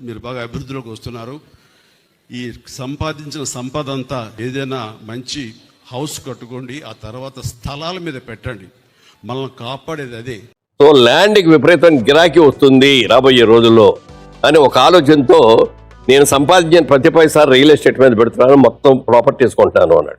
మీరు బాగా అభివృద్ధిలోకి వస్తున్నారు. ఈ సంపాదించిన సంపద అంతా ఏదైనా మంచి హౌస్ కట్టుకోండి ఆ తర్వాత స్థలాల మీద పెట్టండి. మనల్ని కాపాడేది అదే. సో ల్యాండ్కి విపరీతం గిరాకీ వస్తుంది రాబోయే రోజుల్లో. అని ఒక ఆలోచనతో నేను సంపాదించిన ప్రతి పైసా రియల్ ఎస్టేట్ మీద పెడుతున్నాను మొత్తం ప్రాపర్టీస్ తీసుకుంటాను అన్నాడు.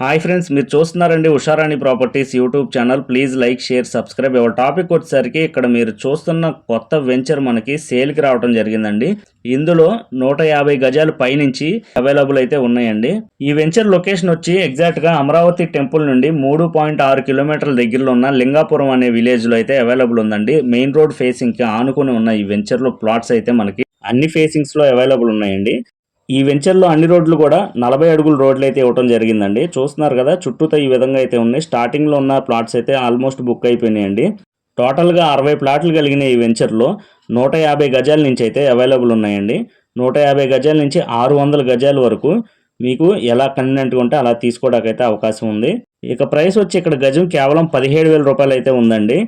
హాయ్ ఫ్రెండ్స్ మీరు చూస్తున్నారండి Usharani properties YouTube channel. Please like share subscribe. ఇవ్వ టాపిక్ వచ్చేసరికి ఇక్కడ మీరు చూస్తున్న కొత్త వెంచర్ మనకి సేల్కి రావడం జరిగిందండి. ఇందులో నూట యాభై గజాల పైనుంచి అవైలబుల్ అయితే ఉన్నాయండి. ఈ వెంచర్ లొకేషన్ వచ్చి ఎగ్జాక్ట్గా అమరావతి టెంపుల్ నుండి మూడు పాయింట్ ఆరు కిలోమీటర్ల దగ్గరలో ఉన్న లింగాపురం అనే విలేజ్లో అయితే అవైలబుల్ ఉందండి. మెయిన్ రోడ్ ఫేసింగ్కి ఆనుకుని ఉన్న ఈ వెంచర్లో ప్లాట్స్ అయితే మనకి అన్ని ఫేసింగ్స్లో అవైలబుల్ ఉన్నాయండి. ఈ వెంచర్లో అన్ని రోడ్లు కూడా నలభై అడుగుల రోడ్లు అయితే ఇవ్వడం జరిగిందండి. చూస్తున్నారు కదా చుట్టూతో ఈ విధంగా అయితే ఉన్నాయి. స్టార్టింగ్లో ఉన్న ప్లాట్స్ అయితే ఆల్మోస్ట్ బుక్ అయిపోయినాయండి. టోటల్గా అరవై ప్లాట్లు కలిగిన ఈ వెంచర్లో. నూట యాభై గజాల నుంచి అయితే అవైలబుల్ ఉన్నాయండి. నూట యాభై గజాల నుంచి ఆరు వందల గజాల వరకు మీకు ఎలా కన్వీనెంట్గా ఉంటే అలా తీసుకోవడానికి అయితే అవకాశం ఉంది. ఇక ప్రైస్ వచ్చి ఇక్కడ గజం కేవలం పదిహేడు వేల రూపాయలు అయితే ఉందండి.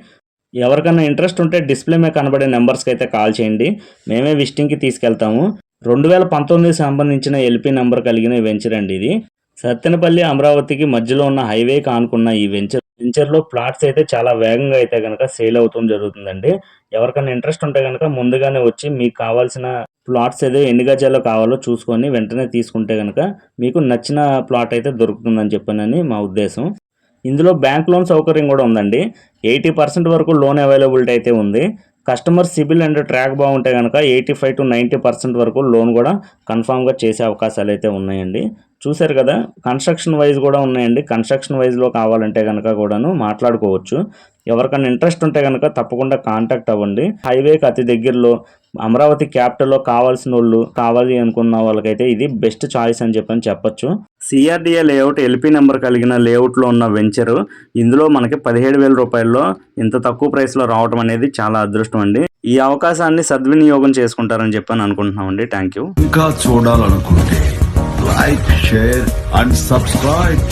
ఎవరికైనా ఇంట్రెస్ట్ ఉంటే డిస్ప్లే మీద కనబడే నెంబర్స్కి అయితే కాల్ చేయండి. మేమే విజిటింగ్కి తీసుకెళ్తాము. రెండు వేల పంతొమ్మిదికి సంబంధించిన ఎల్పి నెంబర్ కలిగిన వెంచర్ అండి ఇది. సత్తెనపల్లి అమరావతికి మధ్యలో ఉన్న హైవేకి ఆనుకున్న ఈ వెంచర్ వెంచర్లో ప్లాట్స్ అయితే చాలా వేగంగా అయితే కనుక సేల్ అవుతాం జరుగుతుందండి. ఎవరికైనా ఇంట్రెస్ట్ ఉంటే కనుక ముందుగానే వచ్చి మీకు కావాల్సిన ప్లాట్స్ ఏదో ఎన్ని గజాల్లో కావాలో చూసుకొని వెంటనే తీసుకుంటే కనుక మీకు నచ్చిన ప్లాట్ అయితే దొరుకుతుందని చెప్పానని మా ఉద్దేశం. ఇందులో బ్యాంక్ లోన్ సౌకర్యం కూడా ఉందండి. ఎయిటీ పర్సెంట్ వరకు లోన్ అవైలబిలిటీ అయితే ఉంది. కస్టమర్ సిబిల్ అండ్ ట్రాక్ బాగుంటే కనుక eighty five to ninety percent వరకు లోన్ కూడా కన్ఫామ్గా చేసే అవకాశాలు అయితే ఉన్నాయండి. చూశారు కదా కన్స్ట్రక్షన్ వైజ్ కూడా ఉన్నాయండి. కన్స్ట్రక్షన్ వైజ్లో కావాలంటే కనుక కూడాను మాట్లాడుకోవచ్చు. ఎవరికైనా ఇంట్రెస్ట్ ఉంటే కనుక తప్పకుండా కాంటాక్ట్ అవ్వండి. హైవేకి అతి దగ్గరలో అమరావతి క్యాపిటల్లో కావాల్సిన వాళ్ళు కావాలి అనుకున్న వాళ్ళకైతే ఇది బెస్ట్ చాయిస్ అని చెప్పని చెప్పొచ్చు. సిఆర్డిఏ లేఅవుట్ ఎల్పి నెంబర్ కలిగిన లేఅవుట్లో ఉన్న వెంచర్ ఇందులో మనకి పదిహేడు వేల రూపాయల్లో ఇంత తక్కువ ప్రైస్లో రావడం అనేది చాలా అదృష్టం అండి. ఈ అవకాశాన్ని సద్వినియోగం చేసుకుంటారని చెప్పని అనుకుంటున్నామండి థ్యాంక్ యూ ఇంకా చూడాలనుకుంటే లైక్ షేర్ అండ్ సబ్స్క్రైబ్